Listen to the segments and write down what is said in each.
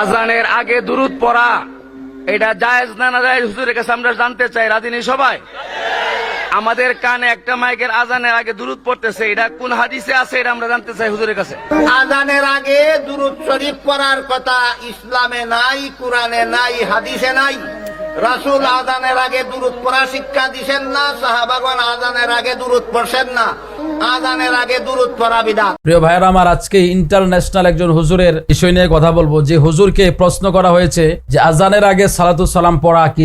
আজানের আগে দুরুদ পড়া, এটা জায়েজ না না জায়েজ, হুজুরের কাছে আমরা জানতে চাই রাজিনী সবাই? আমাদের কানে একটা মাইকের আজানের আগে দুরুদ পড়তেছে, এটা কোন হাদিসে আছে এটা আমরা জানতে চাই হুজুরের কাছে? আজানের আগে দুরুদ শরীফ পড়ার কথা ইসলামে নাই, কোরআনে নাই, হাদিসে নাই। রাসূল আজানের আগে দুরুদ পড়া শিক্ষা দিছেন না, সাহাবাগণ আজানের আগে দুরুদ পড়ছেন না। প্রিয় আমার আজকে ইন্টারন্যাশনাল একজন হুজুরের বিষয় নিয়ে কথা বলব, যে হুজুরকে প্রশ্ন করা হয়েছে যে আজানের আগে পড়া কি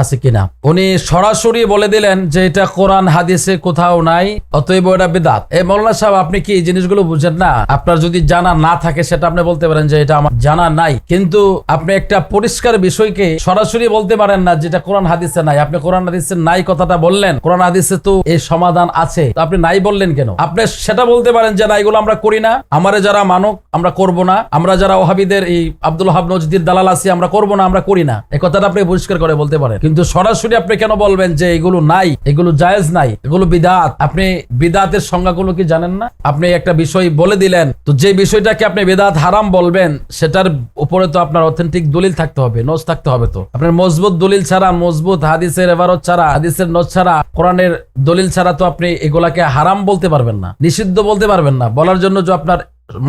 আছে কিনা। উনি সরাসরি বলে দিলেন যে এটা কোরআন, হাদিসে কোথাও নাই, অতএব এটা বেদাত। এই মৌলানা সাহেব, আপনি কি এই জিনিসগুলো বুঝেন না? আপনার যদি জানা না থাকে, সেটা আপনি বলতে পারেন যে এটা আমার জানা নাই। কিন্তু আপনি একটা পরিষ্কার বিষয়কে সরাসরি বলতে পারেন না যেটা কোরআন, হাদিসে নাই। আপনি কোরআন, হাদিসে নাই কথাটা বললেন, কোরআন, হাদিসে তো এই সমাধান আছে। আপনি নাই বললেন কেন? আপনি সেটা বলতে পারেন যে, না, এগুলো আমরা করি না। আমারে যারা মানক, আমরা করব না। আমরা যারা ওহাবিদের এই আব্দুল হাব নজদির দালাল আছি, আমরা করব না, আমরা করি না। এই কথাটা আপনি পরিষ্কার করে বলতে পারেন। কিন্তু সরাসরি আপনি কেন বলবেন যে, এগুলো নাই, এগুলো জায়েজ নাই, এগুলো বিদাত? আপনি বিদাতের সংজ্ঞাগুলো কি জানেন না? আপনি একটা বিষয় বলে দিলেন, তো যে বিষয়টাকে আপনি বেদাত হারাম বলবেন, সেটার উপরে তো আপনার অথেন্টিক দলিল থাকতে হবে নজ থাকতে হবে তো। আপনার মজবুত দলিল ছাড়া, মজবুত হাদিসের এবারত ছাড়া, হাদিসের নজ ছাড়া, কোরআনের দলিল ছাড়া তো আপনি এগুলাকে হারাম বলতে পারবেন না, নিষিদ্ধ বলতে পারবেন না। বলার জন্য যে আপনার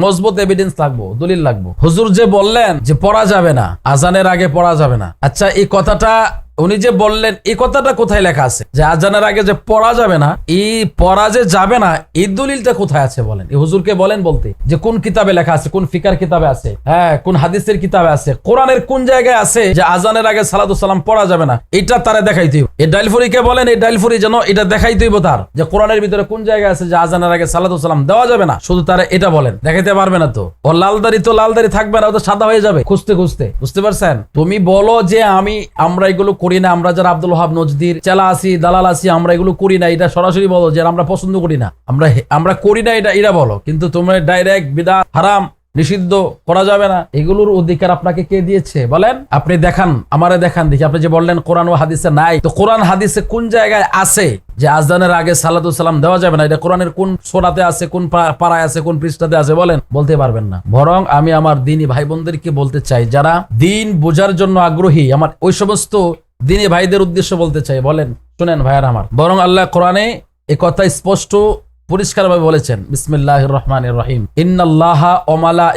মজবুত এভিডেন্স লাগবো, দলিল লাগবো। হুজুর যে বললেন যে পড়া যাবে না, আজানের আগে পড়া যাবে না। আচ্ছা এই কথাটা উনি যে বললেন, এই কথাটা কোথায় লেখা আছে? যে আজানের আগে যে পড়া যাবে না, এই পড়া যে যাবে না, এই দলিলটা কোথায় আছে বলেন? এই হুজুরকে বলেন বলতে, যে কোন কিতাবে লেখা আছে, কোন ফিকার কিতাবে আছে হ্যাঁ কোন হাদিসের কিতাবে আছে, কোরআনের কোন জায়গায় আছে যে আজানের আগে সালাম পড়া যাবে না, এটা তারা দেখাই দিব এই ডাইলফুরিকে বলেন, এই ডাইলফুরি যেন এটা দেখাই দিব তার, যে কোরআনের ভিতরে কোন জায়গায় আছে যে আজানের আগে সালাম দেওয়া যাবে না, শুধু তারা এটা বলেন। দেখাইতে পারবে না তো। ও লালদারি তো লালদারি থাকবে না ও তো সাদা হয়ে যাবে খুঁজতে খুঁজতে। বুঝতে পারছেন? তুমি বলো যে আমি, আমরা এগুলো করি না, আমরা যারা আব্দুল হাব নজদির, চেলা আছি, দালাল আছি, আমরা এগুলো করি না, এটা সরাসরি বলো যে আমরা পছন্দ করি না। আমরা আমরা করি না এটা এটা বলো। কিন্তু তোমরা ডাইরেক্ট বিদা হারাম, নিষিদ্ধ করা যাবে না। এগুলোর অধিকার আপনাকে কে দিয়েছে? বলেন, আপনি দেখান, আমারে দেখান, দেখি আপনি যে বললেন কোরআন ও হাদিসে নাই, তো কোরআন হাদিসে কোন জায়গায় আছে যে আজদানের আগে সালাতু সালাম দেওয়া যাবে না? এটা কোরআনের কোন সোনাতে আছে, কোন পাড়ায় আছে, কোন পৃষ্ঠাতে আছে? বলেন, বলতে পারবেন না। বরং আমি আমার দিনী ভাই বোনদেরকে বলতে চাই, যারা দিন বোঝার জন্য আগ্রহী, আমার ওই সমস্ত দিনী ভাইদের উদ্দেশ্য বলতে চাই, বলেন, শুনেন ভাইয়ার আমার। বরং আল্লাহ কোরআনে এ কথা স্পষ্ট, পরিষ্কারভাবে বলেছেন বিসমিল্লাহ রহমান রহিম। ইন্নাল্লাহা ওমালা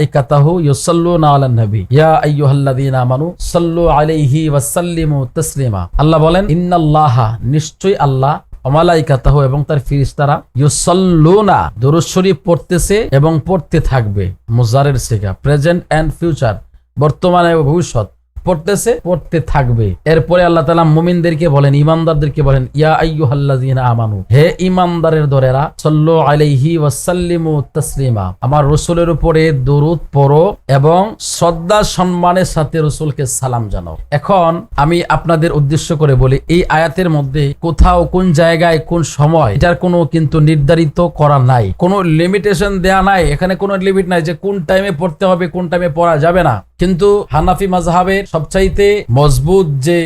আল্লাহ বলেন, ইন্নাল্লাহা, নিশ্চয়ই আল্লাহ অমালাইকাতাহ এবং তার ফিরিস্তারা ইউসাল্লুনা, দুরূদ শরীফ পড়তেছে এবং পড়তে থাকবে। মুজারের সিগা, প্রেজেন্ট এন্ড ফিউচার, বর্তমানে ভবিষ্যৎ। পড়তেছে, পড়তে থাকবে। এরপরে আল্লাহ তালা মোমিনদেরকে বলেন, ইমানদারদেরকে বলেন, ইয়া আইয়ুহাল্লাযীনা আমানু, হে ইমানদারের দরেরা, সাল্লু আলাইহি ওয়াসাল্লিমু তাসলিমা, আমার রসুলের উপরে দরুদ পড়ো এবং শ্রদ্ধা সম্মানের সাথে রসুলকে সালাম জানাও। এখন আমি আপনাদের উদ্দেশ্য করে বলি, এই আয়াতের মধ্যে কোথাও, কোন জায়গায়, কোন সময়, এটার কোনো কিন্তু নির্ধারিত করা নাই। কোনো লিমিটেশন দেয়া নাই। এখানে কোনো লিমিট নাই যে কোন টাইমে পড়তে হবে, কোন টাইমে পড়া যাবে না। কিন্তু হানাফি মাজহাবের সবচাইতে মজবুত যে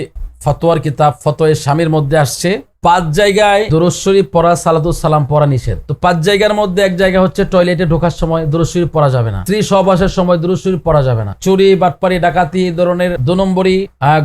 ফতোয়ার কিতাব ফতোয়ের স্বামীর মধ্যে আসছে পাঁচ জায়গায় দরশ্বরী পড়া সালাতুল সালাম পড়া নিষেধ। তো পাঁচ জায়গার মধ্যে এক জায়গা হচ্ছে টয়লেটে ঢোকার সময় দরশ্বরী পড়া যাবে না। স্ত্রী সহবাসের সময় দরশ্বরী পড়া যাবে না। চুরি, বাটপারি, ডাকাতি ধরনের দু নম্বরই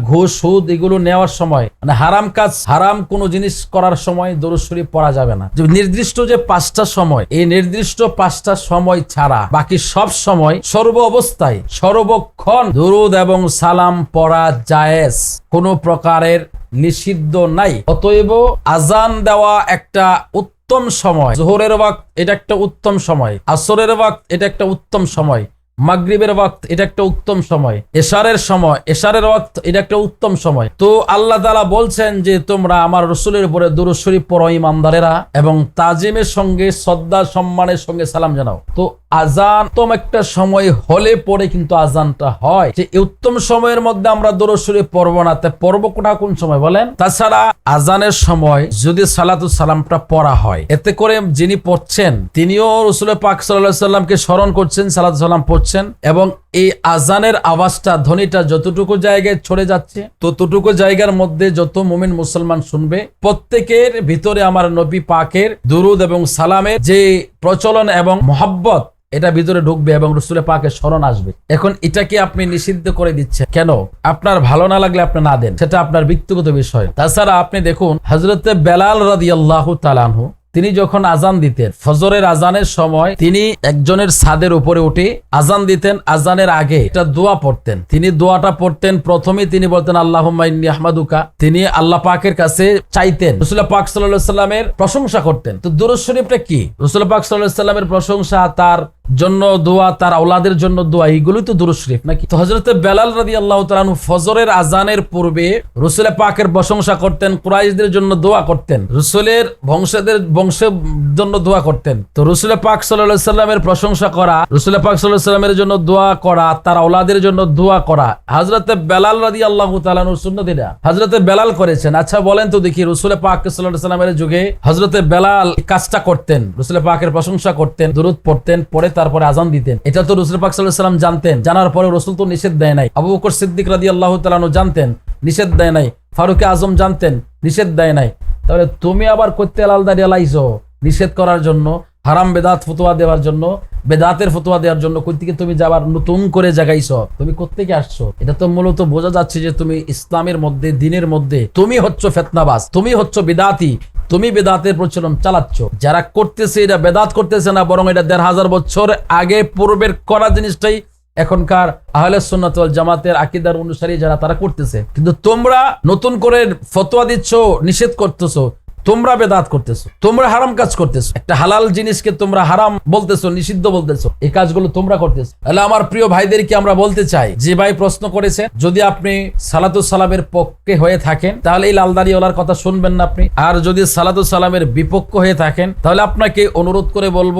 ঘুষ, সুদ এগুলো নেওয়ার সময় মানে হারাম কাজ, হারাম কোনো জিনিস করার সময় দরশ্বরী পড়া যাবে না। নির্দিষ্ট যে পাঁচটা সময়, এই নির্দিষ্ট পাঁচটা সময় ছাড়া বাকি সব সময় সর্ব অবস্থায় সর্বক্ষণ দুরুদ এবং সালাম পড়া জায়েজ। কোনো প্রকারের নিষিদ্ধ নাই। অতএব আজান দেওয়া একটা উত্তম সময়। জোহরের ওয়াক্ত এটা একটা উত্তম সময়। আসরের ওয়াক্ত এটা একটা উত্তম সময়। মাগরিবের ওয়াক্ত এটা একটা উত্তম সময়। এশারের সময়, এশারের ওয়াক্ত এটা একটা উত্তম সময়। তো আল্লাহ তালা বলছেন যে, তোমরা আমার রসুলের উপরে দুরূদ পর ইমানদারেরা, এবং তাজিমের সঙ্গে শ্রদ্ধা সম্মানের সঙ্গে সালাম জানাও। তো আজান উত্তম একটা সময় হলে পরে কিন্তু আজানটা হয়। যে উত্তম সময়ের মধ্যে আমরা দরসরে পর্ব না, তা পর্ব কোটা কোন সময় বলেন? তাছাড়া আজানের সময় যদি সালাতু সালামটা পড়া হয়, এতে করে যিনি পড়ছেন, তিনিও রসুল পাক সাল্লাহ সাল্লামকে স্মরণ করছেন সালাতু সালাম পড়ছেন এবং এই আজানের আওয়াজটা ধ্বনিটা যতটুকু জায়গায় ছড়ে যাচ্ছে, ততটুকু জায়গার মধ্যে যত মুমিন মুসলমান শুনবে, প্রত্যেকের ভিতরে আমার নবী পাকের দুরুদ এবং সালামের যে প্রচলন এবং মোহাব্বত, এটা ভিতরে ঢুকবে এবং রসুলের পাকে স্মরণ আসবে। এখন এটাকে আপনি নিষিদ্ধ করে দিচ্ছেন। কেন? আপনার ভালো না লাগলে আপনি না দেন। সেটা আপনার ব্যক্তিগত বিষয়। তাছাড়া আপনি দেখুন হজরতে বেলাল রাদি আল্লাহ তালানহু তিনি যখন আজান দিতেন, ফজরের আজানের সময় তিনি একজনের ছাদের উপরে উঠে আজান দিতেন। আজানের আগে একটা দোয়া পড়তেন। তিনি দোয়াটা পড়তেন। প্রথমে তিনি বলতেন আল্লাহ আহমাদুকা। তিনি আল্লাহ পাকের কাছে চাইতেন। রসুল্লাহ পাক সাল্লাহ সাল্লামের প্রশংসা করতেন। তো দুরুদ শরীফটা কি? রসুল্লাহ পাক সাল্লাহ সাল্লামের প্রশংসা তার জন্য দোয়া, তার আওলাদের জন্য দোয়া, এইগুলোই তো দুরুদ শরীফ, নাকি? তো হজরতে বেলাল রাদি আল্লাহ তালানু ফজরের আজানের পূর্বে রসুলের পাকের প্রশংসা করতেন, কুরাইশদের জন্য দোয়া করতেন, রসুলের বংশদের, বংশের জন্য দোয়া করতেন। তো রসুলের পাক সাল্লাহ সাল্লামের প্রশংসা করা রসুলের পাক সাল্লাহ সাল্লামের জন্য দোয়া করা, তার আওলাদের জন্য দোয়া করা হজরতে বেলাল রাদি আল্লাহ তালানুর সুন্নতিরা হজরতে বেলাল করেছেন। আচ্ছা বলেন তো দেখি রসুলের পাক সাল্লাহ সাল্লামের যুগে হজরতে বেলাল কাজটা করতেন রসুলের পাকের প্রশংসা করতেন, দুরুদ পড়তেন, পরে তারপরে আজান দিতেন। এটা তো রসুল পাক সাল্লাম জানতেন। জানার পরে রসুল তো নিষেধ দেয় নাই। আবু বকর সিদ্দিক রাদি আল্লাহ তালানু জানতেন, নিষেধ দেয় নাই। ফারুকে আজম জানতেন, নিষেধ দেয় নাই। তাহলে তুমি আবার করতে লাল দাঁড়িয়ে লাইছো নিষেধ করার জন্য, হারাম বেদাত ফতোয়া দেওয়ার জন্য, বেদাতের ফতোয়া দেওয়ার জন্য কই থেকে তুমি যাবার নতুন করে জাগাইছ? তুমি কোত্থেকে আসছো? এটা তো মূলত বোঝা যাচ্ছে যে তুমি ইসলামের মধ্যে, দিনের মধ্যে, তুমি হচ্ছ ফেতনাবাজ, তুমি হচ্ছ বিদাতি। তুমি বেদাতের প্রচলন চালাচ্ছ। যারা করতেছে এটা বেদাত করতেছে না, বরং এটা দেড় হাজার বছর আগে পূর্বের করা জিনিসটাই এখনকার আহলে সুন্নাত জামাতের আকিদার অনুসারী যারা তারা করতেছে। কিন্তু তোমরা নতুন করে ফতোয়া দিচ্ছ, নিষেধ করতেছো তোমরা বেদাত করতেছো, তোমরা হারাম কাজ করতেছো, একটা হালাল জিনিসকে তোমরা হারাম বলতেছো, নিষিদ্ধ বলতেছো, এই কাজগুলো তোমরা করতেছো। তাহলে আমার প্রিয় ভাইদেরকে আমরা বলতে চাই, যে ভাই প্রশ্ন করেছে, যদি আপনি সালাতু সালামের পক্ষে হয়ে থাকেন, তাহলে এই লালদারিওয়ালার কথা শুনবেন না আপনি। আর যদি সালাতু সালামের বিপক্ষ হয়ে থাকেন, তাহলে আপনাকে অনুরোধ করে বলব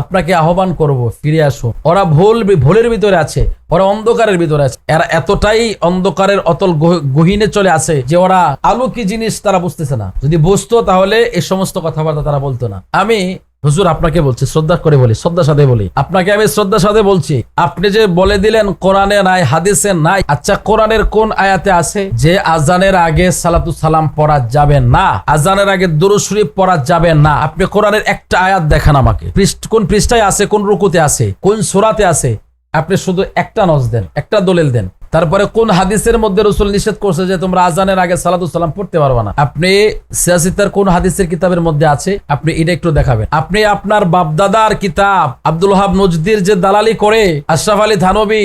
আপনাকে আহ্বান করব, ফিরে আসো ওরা ভুল ভুলের ভিতরে আছে, ওরা অন্ধকারের ভিতরে আছে। এরা এতটাই অন্ধকারের অতল গহিনে চলে আছে যে ওরা আলো কি জিনিস তারা বুঝতেছে না। যদি বুঝতো তাহলে এই সমস্ত কথাবার্তা তারা বলতো না। আমি হুজুর, আপনাকে বলছি, শ্রদ্ধা করে বলি শ্রদ্ধার সাথে বলি। আপনাকে আমি শ্রদ্ধার সাথে বলছি, আপনি যে বলে দিলেন কোরআনে নাই, হাদিসে নাই আচ্ছা কোরআনের কোন আয়াতে আছে? যে আজানের আগে সালাতু সালাম পড়া যাবে না, আজানের আগে দুরূদ শরীফ পড়া যাবে না। আপনি কোরআনের একটা আয়াত দেখান আমাকে। কোন পৃষ্ঠায় আছে, কোন রুকুতে আছে, কোন সূরাতে আছে? আপনি শুধু একটা নজ দেন, একটা দলিল দেন। তারপরে কোন হাদিসের মধ্যে রসুল নিষেধ করছে যে তোমরা আজানের আগে সালাতু সালাম পড়তে পারবে না? আপনি সিয়াসিতার কোন হাদিসের কিতাবের মধ্যে আছে? আপনি এটা একটু দেখাবেন। আপনি আপনার বাপদাদার কিতাব, আব্দুল হাব নজদির যে দালালি করে, আশরাফ আলী থানবী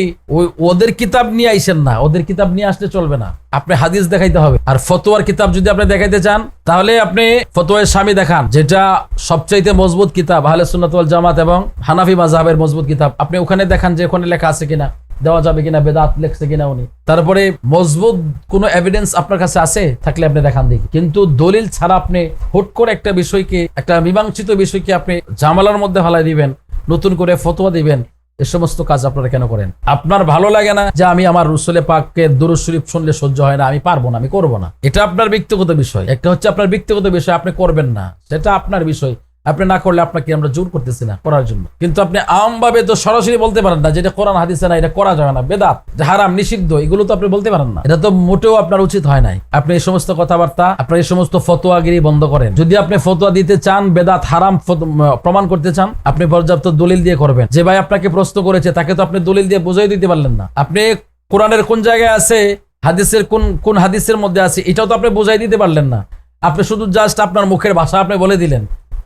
ওদের কিতাব নিয়ে আইসেন না। ওদের কিতাব নিয়ে আসলে চলবে না। আপনি হাদিস দেখাইতে হবে। আর ফতোয়ার কিতাব যদি আপনি দেখাইতে চান, তাহলে আপনি ফতোয়ার স্বামী দেখান, যেটা সবচাইতে মজবুত কিতাব, আহলে সুন্নাত জামাত এবং হানাফি মাযহাবের মজবুত কিতাব। আপনি ওখানে দেখান যে ওখানে লেখা আছে কিনা। দেওয়া যাবে কিনা, বেদাত লেখছে কিনা উনি। তারপরে মজবুত কোনো এভিডেন্স আপনার কাছে আছে? থাকলে আপনি দেখান দেখি। কিন্তু দলিল ছাড়া আপনি হুট করে একটা বিষয়কে, একটা মীমাংসিত বিষয়কে আপনি জামালার মধ্যে ফালাই দিবেন, নতুন করে ফতোয়া দিবেন, এ সমস্ত কাজ আপনারা কেন করেন? আপনার ভালো লাগে না যে আমি আমার রসুলে পাককে দুরুদ শরীফ শুনলে সহ্য হয় না, আমি পারব না, আমি করব না। এটা আপনার ব্যক্তিগত বিষয়। একটা হচ্ছে আপনার ব্যক্তিগত বিষয়, আপনি করবেন না। সেটা আপনার বিষয়। আপনি না করলে আপনাকে আমরা জোর করতেছি না করার জন্য। কিন্তু আপনি আমভাবে তো সরাসরি বলতে পারেন না, যেটা কোরআন, হাদিসে না, এটা করা যাবে না। বেদাত হারাম, নিষিদ্ধ, এগুলো তো আপনি বলতে পারেন না। এটা তো মোটেও আপনার উচিত হয় নাই। আপনি এই সমস্ত কথাবার্তা, আপনার এই সমস্ত ফতোয়াগিরি বন্ধ করেন। যদি আপনি ফতোয়া দিতে চান, বেদাত, হারাম প্রমাণ করতে চান, আপনি পর্যাপ্ত দলিল দিয়ে করবেন। যে ভাই আপনাকে প্রশ্ন করেছে, তাকে তো আপনি দলিল দিয়ে বুঝাই দিতে পারলেন না। আপনি কোরআনের কোন জায়গায় আছে, হাদিসের কোন কোন হাদিসের মধ্যে আছে, এটাও তো আপনি বোঝাই দিতে পারলেন না। আপনি শুধু জাস্ট আপনার মুখের ভাষা আপনি বলে দিলেন।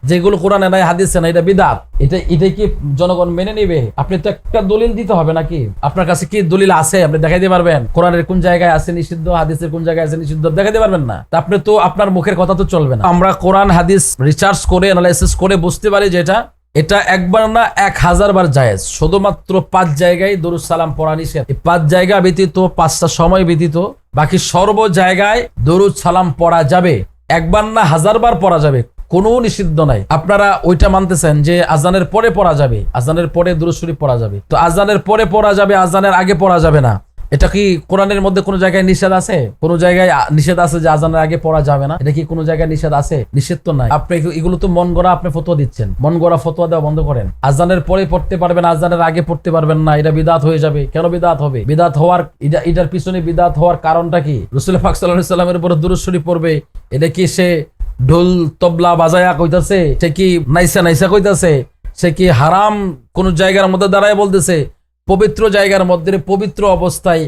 যেগুলো কোরআনে নাই, হাদিসে নাই, এটা বিদাত। এটা এটা কি জনগণ মেনে নেবে? আপনি তো একটা দলিল দিতে হবে নাকি? আপনার কাছে কি দলিল আছে? আপনি দেখাইতে পারবেন? কোরআনের কোন জায়গায় আছে নিষিদ্ধ, হাদিসের কোন জায়গায় আছে নিষিদ্ধ, দেখাইতে পারবেন না? তা আপনি তো আপনার মুখের কথা তো চলবে না। আমরা কোরআন, হাদিস রিসার্চ করে অ্যানালাইসিস করে বুঝতে পারি যে এটা এটা একবার না এক হাজার বার জায়েজ। শুধুমাত্র পাঁচ জায়গায় দরুদ সালাম পড়া নিষেধ। পাঁচ জায়গা ব্যতীত, পাঁচটা সময় ব্যতীত, বাকি সর্ব জায়গায় দরুদ সালাম পড়া যাবে। একবার না হাজার বার পড়া যাবে। কোনো নিষিদ্ধ নাই। আপনারা ওইটা মানতেছেন যে আজানের পরে পড়া যাবে, আজানের পরে দুরুদ পড়া যাবে। তো আজানের পরে পড়া যাবে, আজানের আগে পড়া যাবে না। এটা কি কোরআনের মধ্যে কোনো জায়গায় নিষেধ আছে? কোনো জায়গায় নিষেধ আছে যে আজানের আগে পড়া যাবে না? এটা কি কোনো জায়গায় নিষেধ আছে? নিষেধ তো নাই। আপনি এগুলো তো মন গড়া আপনি ফতোয়া দিচ্ছেন। মন গড়া ফতোয়া দেওয়া বন্ধ করেন। আজানের পরে পড়তে পারবেন, আজানের আগে পড়তে পারবেন না। এটা বিদাত হয়ে যাবে। কেন বিদাত হবে? বিদাত হওয়ার এটা এটার পিছনে বিদাত হওয়ার কারণটা কি? রসুল ফাক সাল্লাহ সাল্লামের উপরে দুরুশ্বরী পড়বে। এটা কি সে ঢোল তবলা বাজায়া কইতাছে, সে কি নাইসা নাইসা কইতাছে? সে কি হারাম কোন জায়গার মধ্যে দাঁড়ায় বলতেছে? পবিত্র জায়গার মধ্যে, পবিত্র অবস্থায়,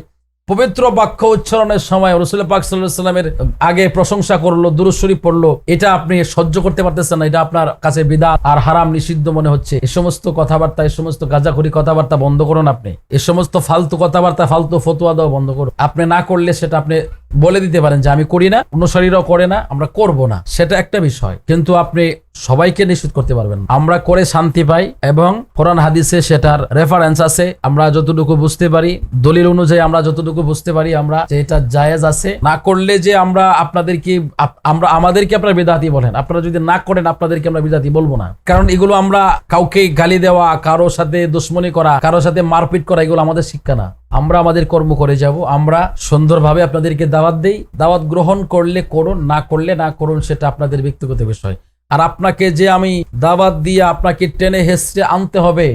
পবিত্র বাক্য উচ্চারণের সময় রসুল পাক সাল্লামের আগে প্রশংসা করল দুরুশ্বরী পড়ল, এটা আপনি সহ্য করতে পারতেছেন না, এটা আপনার কাছে বিদাত আর হারাম নিষিদ্ধ মনে হচ্ছে। এ সমস্ত কথাবার্তা এই সমস্ত গাঁজাখুরি কথাবার্তা বন্ধ করুন আপনি। এ সমস্ত ফালতু কথাবার্তা, ফালতু ফতুয়া দেওয়া বন্ধ করুন। আপনি না করলে সেটা আপনি বলে দিতে পারেন যে আমি করি না, অনুসারীরাও করে না, আমরা করব না। সেটা একটা বিষয়। কিন্তু আপনি সবাইকে নিশ্চিত করতে পারবেন আমরা করে শান্তি পাই এবং কোরআন হাদিসে সেটার রেফারেন্স আছে। আমরা যতটুকু বুঝতে পারি, দলিল অনুযায়ী আমরা যতটুকু বুঝতে পারি, আমরা যে এটা জায়েজ আছে, না করলে যে আমরা আপনাদেরকে আমরা আমাদেরকে আপনারা বিদাতি বলেন। আপনারা যদি না করেন, আপনাদেরকে আমরা বিদাতি বলব না। কারণ এগুলো আমরা কাউকে গালি দেওয়া কারোর সাথে দুশ্মনী করা কারোর সাথে মারপিট করা, এগুলো আমাদের শিক্ষা না। আমরা আমাদের কর্ম করে যাব। আমরা সুন্দরভাবে আপনাদেরকে দাওয়াত দেই, দাওয়াত গ্রহণ করলে করুন, না করলে না করুন, সেটা আপনাদের ব্যক্তিগত বিষয়। আর আপনাকে যে আমি দাওয়াত দিয়ে আপনাকে টেনে হেসড়ে আনতে হবে,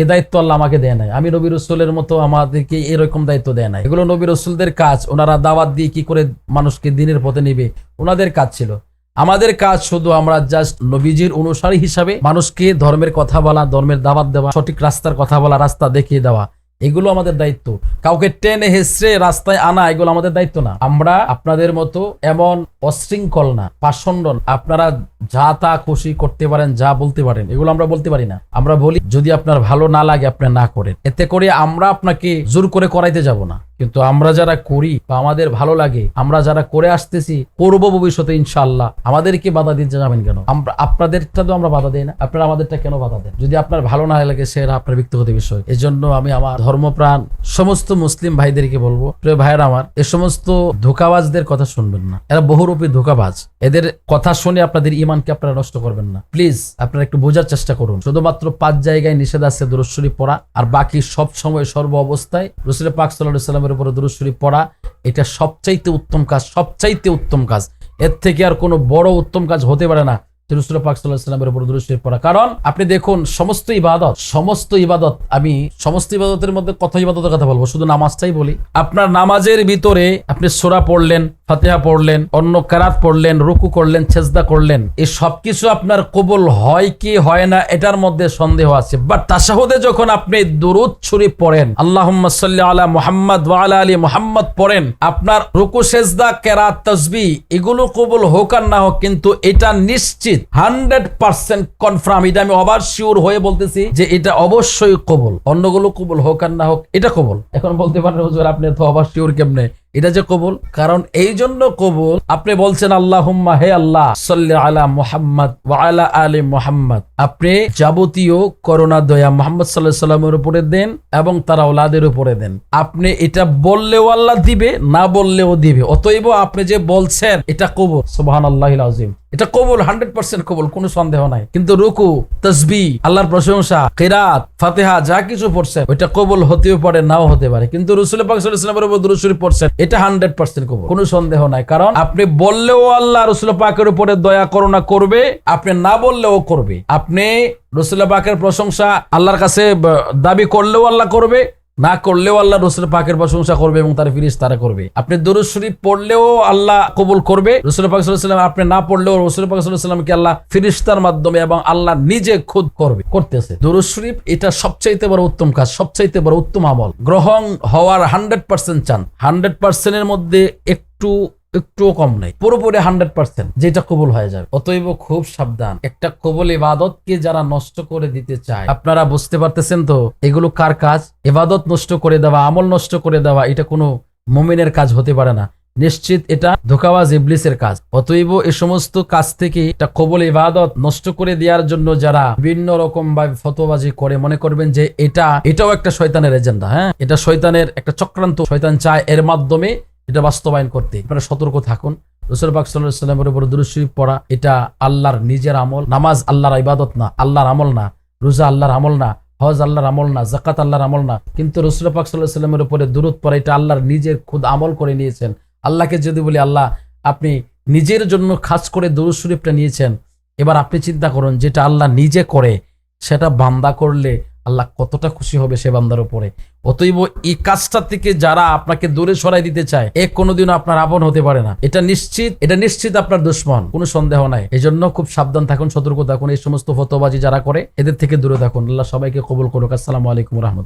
এ দায়িত্ব আল্লাহ আমাকে দেয় নাই। আমি নবী রসুলের মতো আমাদেরকে এরকম দায়িত্ব দেয় নাই। এগুলো নবী রসুলদের কাজ, ওনারা দাওয়াত দিয়ে কি করে মানুষকে দিনের পথে নিবে, ওনাদের কাজ ছিল। আমাদের কাজ শুধু আমরা জাস্ট নবীজির অনুসারী হিসাবে মানুষকে ধর্মের কথা বলা, ধর্মের দাওয়াত দেওয়া, সঠিক রাস্তার কথা বলা, রাস্তা দেখিয়ে দেওয়া। এগুলো আমাদের দায়িত্ব। কাউকে টেনে হেসড়ে রাস্তায় আনা, এগুলো আমাদের দায়িত্ব না। আমরা আপনাদের মতো এমন অশৃঙ্খল না পাষণ্ড আপনারা যা তা খুশি করতে পারেন, যা বলতে পারেন, এগুলো আমরা বলতে পারি না। আমরা বলি, যদি আপনার ভালো না লাগে, আপনি না করেন। এতে করে আমরা আপনাকে জোর করে করাইতে যাব না। কিন্তু আমরা যারা করি বা আমাদের ভালো লাগে, আমরা যারা করে আসতেছি, করব ভবিষ্যতে ইনশাল্লাহ আমাদেরকে বাধা দিতে যাবেন কেন? আমরা, আপনাদেরটা তো আমরা বাধা দেই না। আপনারা আমাদেরটা কেন বাধা দেন? যদি আপনার ভালো না লাগে সেটা আপনার ব্যক্তিগত বিষয়। এই জন্য আমি আমার ধর্মপ্রাণ, সমস্ত মুসলিম ভাইদেরকে বলব, প্রিয় ভাইয়ের আমার, এ সমস্ত ধোকাবাজদের কথা শুনবেন না। এরা বহুরূপী ধোকাবাজ। এদের কথা শুনে আপনাদের ইমানকে আপনারা নষ্ট করবেন না। প্লিজ, আপনারা একটু বোঝার চেষ্টা করুন। শুধুমাত্র পাঁচ জায়গায় নিষেধ আছে দুরুশ্বরী পড়া, আর বাকি সব সময় সর্ব অবস্থায় রসুল পাক সাল্লাহ সাল্লামের উপরে দুরুশ্বরী পড়া, এটা সবচাইতে উত্তম কাজ, সবচাইতে উত্তম কাজ। এর থেকে আর কোনো বড় উত্তম কাজ হতে পারে না তিরুসুল রসুল পাক সাল্লাহ সাল্লামের উপর দুরুশ্বরী পড়া। কারণ আপনি দেখুন, সমস্ত ইবাদত সমস্ত ইবাদত, আমি সমস্ত ইবাদতের মধ্যে কত ইবাদতের কথা বলব? শুধু নামাজটাই বলি। আপনার নামাজের ভিতরে আপনি সোরা পড়লেন ফাতেহা পড়লেন, অন্য কারাত পড়লেন, রুকু করলেন ছেজদা করলেন। এই সবকিছু আপনার কবুল হয় কি হয় না, এটার মধ্যে সন্দেহ আছে। বাট তাসাহুদে যখন আপনি দুরুদ শরীফ পড়েন আল্লাহ আলা মোহাম্মদ ওয়ালা আলী মোহাম্মদ পড়েন, আপনার রুকু, সেজদা, কেরাত, তসবি, এগুলো কবুল হোক আর না হোক, কিন্তু এটা নিশ্চিত, হান্ড্রেড পার্সেন্ট কনফার্ম। এটা আমি অবার শিওর হয়ে বলতেছি যে এটা অবশ্যই কবুল। অন্যগুলো কবুল হোক আর না হোক, এটা কবুল। এখন বলতে পারেন, হুজুর, আপনি তো অবার শিওর কেমনে? এটা যে কবুল? কারণ এই জন্য কবুল, আপনি বলছেন আল্লাহ হে আল্লাহ আলা মুহাম্মদ আলা আলী মুহাম্মদ। আপনি যাবতীয় করোনা দয়া মোহাম্মদ সাল্লাহ সাল্লামের উপরে দেন এবং তারা ওলাদের উপরে দেন। আপনি এটা বললেও আল্লাহ দিবে, না বললেও দিবে। অতএব আপনি যে বলছেন, এটা কবুল। সোহান আল্লাহ আজিম এটা কবুল, হান্ড্রেড পার্সেন্ট কবুল, কোনো সন্দেহ নাই। কিন্তু রুকু, তসবি, আল্লাহর প্রশংসা, কেরাত, ফাতেহা, যা কিছু পড়ছেন, ওইটা কবুল হতেও পারে, নাও হতে পারে। কিন্তু রসুল পাক সাল্লামের উপর দুরুদ শরীফ পড়ছেন, এটা হান্ড্রেড পার্সেন্ট কবুল, কোনো সন্দেহ নাই। কারণ আপনি বললেও আল্লাহ রসুল পাকের উপরে দয়া, করুণা করবে, আপনি না বললেও করবে। আপনি রসুল পাকের প্রশংসা আল্লাহর কাছে দাবি করলেও আল্লাহ করবে না করলেও আল্লাহ রসুল পাকের প্রশংসা করবে এবং তার ফিরিস তারা করবে। আপনি দরুদ শরীফ পড়লেও আল্লাহ কবুল করবে। রসুল পাক সাল্লাম আপনি না পড়লেও রসুল পাক আল্লাহ ফিরিস্তার মাধ্যমে এবং আল্লাহ নিজে খুদ করবে, করতেছে। দরুদ শরীফ এটা সবচাইতে বড় উত্তম কাজ, সবচাইতে বড় উত্তম আমল। গ্রহণ হওয়ার হান্ড্রেড পার্সেন্ট চান। হান্ড্রেড পার্সেন্টের মধ্যে একটু একটুও কম নেই। পুরোপুরি হান্ড্রেড পার্সেন্ট যেটা কবুল হয়ে যাবে। অতএব খুব সাবধান। একটা কবুল ইবাদতকে যারা নষ্ট করে দিতে চায়, আপনারা বুঝতে পারতেছেন তো? এগুলো কার কাজ? ইবাদত নষ্ট করে দেওয়া, আমল নষ্ট করে দেওয়া, এটা কোনো মুমিনের কাজ হতে পারে না। নিশ্চিত এটা ধোকাবাজ ইবলিসের কাজ। অতএব এ সমস্ত কাজ থেকে এটা কবল ইবাদত নষ্ট করে দেওয়ার জন্য যারা বিভিন্ন রকম ভাবে ফতোবাজি করে, মনে করবেন যে এটা, এটাও একটা শয়তানের এজেন্ডা হ্যাঁ? এটা শয়তানের একটা চক্রান্ত শয়তান চায়। এর মাধ্যমে এটা বাস্তবায়ন করতে। আপনারা সতর্ক থাকুন। রসুল পাক সাল্লামের উপর দুরূদ শরীফ পড়া, এটা আল্লাহর নিজের আমল। নামাজ আল্লাহর ইবাদত না, আল্লাহর আমল না। রোজা আল্লাহর আমল না, হজ আল্লাহর আমল না জাকাত আল্লাহর আমল না। কিন্তু রসুল পাক সাল্লাহ সাল্লামের উপরে দূরত পড়া, এটা আল্লাহর নিজের খুদ আমল করে নিয়েছেন। আল্লাহকে যদি বলি, আল্লাহ, আপনি নিজের জন্য খাস করে দরুদ শরীফটা নিয়েছেন। এবার আপনি চিন্তা করুন, যেটা আল্লাহ নিজে করে, সেটা বান্দা করলে আল্লাহ কতটা খুশি হবে সে বান্দার উপরে। অতএব এই কাজটা থেকে যারা আপনাকে দূরে সরাই দিতে চায়, এ কোনোদিনও আপনার আপন হতে পারে না। এটা নিশ্চিত এটা নিশ্চিত আপনার দুশ্মন, কোনো সন্দেহ নাই। এই জন্য খুব সাবধান থাকুন, সতর্ক থাকুন, এই সমস্ত ফতোবাজি যারা করে, এদের থেকে দূরে থাকুন। আল্লাহ সবাইকে কবুল করুক। আসসালামু আলাইকুম রহমতুল্লাহ।